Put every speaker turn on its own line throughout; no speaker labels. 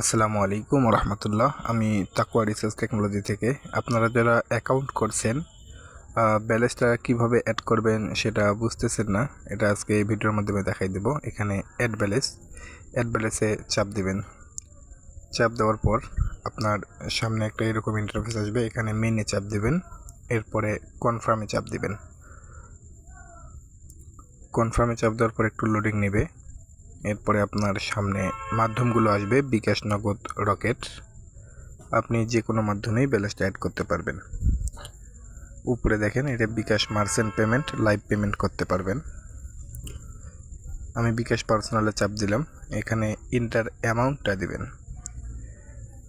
আসসালামু আলাইকুম রহমতুল্লাহ। আমি তাকুয়া রিসার্চ টেকনোলজি থেকে। আপনারা যারা অ্যাকাউন্ট করছেন ব্যালেন্সটা কীভাবে অ্যাড করবেন সেটা বুঝতেছেন না। এটা আজকে এই ভিডিওর মাধ্যমে দেখাই দেব। এখানে অ্যাড ব্যালেন্স অ্যাড ব্যালেন্সে চাপ দিবেন। চাপ দেওয়ার পর আপনার সামনে একটা এরকম ইন্টারফেস আসবে। এখানে মেনে চাপ দিবেন। এরপরে কনফার্মে চাপ দিবেন। কনফার্মে চাপ দেওয়ার পর একটু লোডিং নেবে। এরপরে আপনার সামনে মাধ্যমগুলো আসবে বিকাশ নগদ রকেট। আপনি যে কোনো মাধ্যমেই ব্যালেন্সটা অ্যাড করতে পারবেন। উপরে দেখেন, এটা bKash merchant payment live payment করতে পারবেন। আমি বিকাশ পার্সোনালে চাপ দিলাম, এখানে ইন্টার অ্যামাউন্টটা দিবেন।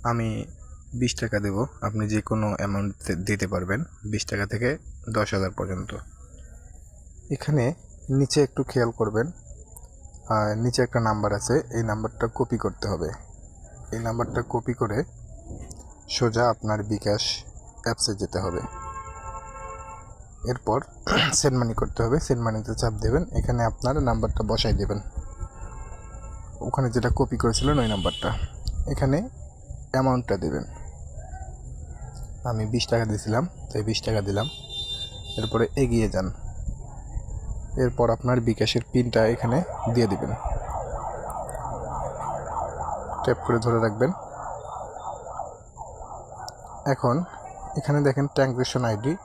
আমি বিশ টাকা দেব, আপনি যে কোনো অ্যামাউন্ট দিতে পারবেন, বিশ টাকা থেকে দশ হাজার পর্যন্ত। এখানে নিচে একটু খেয়াল করবেন নিচে একটা নাম্বার আছে, এই নাম্বারটা কপি করতে হবে। এই নাম্বারটা কপি করে সোজা আপনার বিকাশ অ্যাপসে যেতে হবে। এরপর সেন্ড মানি করতে হবে সেন্ড মানিতে চাপ দেবেন, এখানে আপনার নাম্বারটা বসাই দেবেন। ওখানে যেটা কপি করেছিলেন, ওই নাম্বারটা। এখানে অ্যামাউন্টটা দেবেন। আমি বিশ টাকা দিয়েছিলাম তাই বিশ টাকা দিলাম। এরপরে এগিয়ে যান। এরপর আপনার বিকাশের পিনটা এখানে দিয়ে দিবেন। ট্যাপ করে ধরে রাখবেন। এখন এখানে দেখেন ট্রানজ্যাকশন আইডি।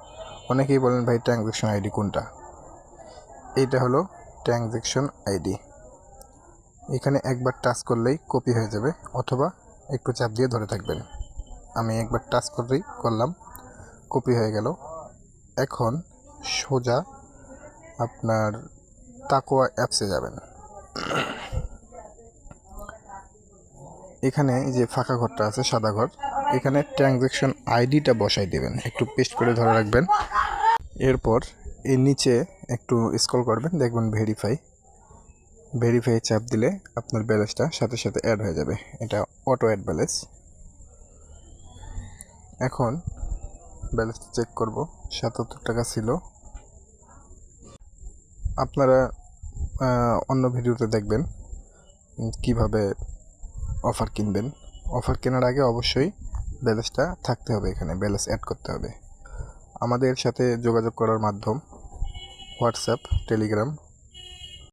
অনেকেই বলেন, ভাই ট্রানজ্যাকশন আইডি কোনটা? এইটা হলো ট্রানজ্যাকশন আইডি। এখানে একবার টাচ করলেই কপি হয়ে যাবে অথবা একটু চাপ দিয়ে ধরে থাকবেন। আমি একবার টাচ করলেই করলাম, কপি হয়ে গেল। এখন সোজা আপনার তাকোয়া অ্যাপসে যাবেন। এখানে যে ফাঁকা ঘরটা আছে, সাদা ঘর, এখানে ট্রানজ্যাকশন আইডিটা বসাই দেবেন। একটু পেস্ট করে ধরে রাখবেন। এরপর এর নিচে একটু স্ক্রল করবেন, দেখবেন ভেরিফাই ভেরিফাই চাপ দিলে আপনার ব্যালেন্সটা সাথে সাথে অ্যাড হয়ে যাবে। এটা অটো অ্যাড ব্যালেন্স এখন ব্যালেন্সটা চেক করব। সাতাত্তর টাকা ছিল। আপনারা অন্য ভিডিওতে দেখবেন কীভাবে অফার কিনবেন। অফার কেনার আগে অবশ্যই ব্যালেন্সটা থাকতে হবে এখানে, ব্যালেন্স অ্যাড করতে হবে। আমাদের সাথে যোগাযোগ করার মাধ্যম হোয়াটসঅ্যাপ, টেলিগ্রাম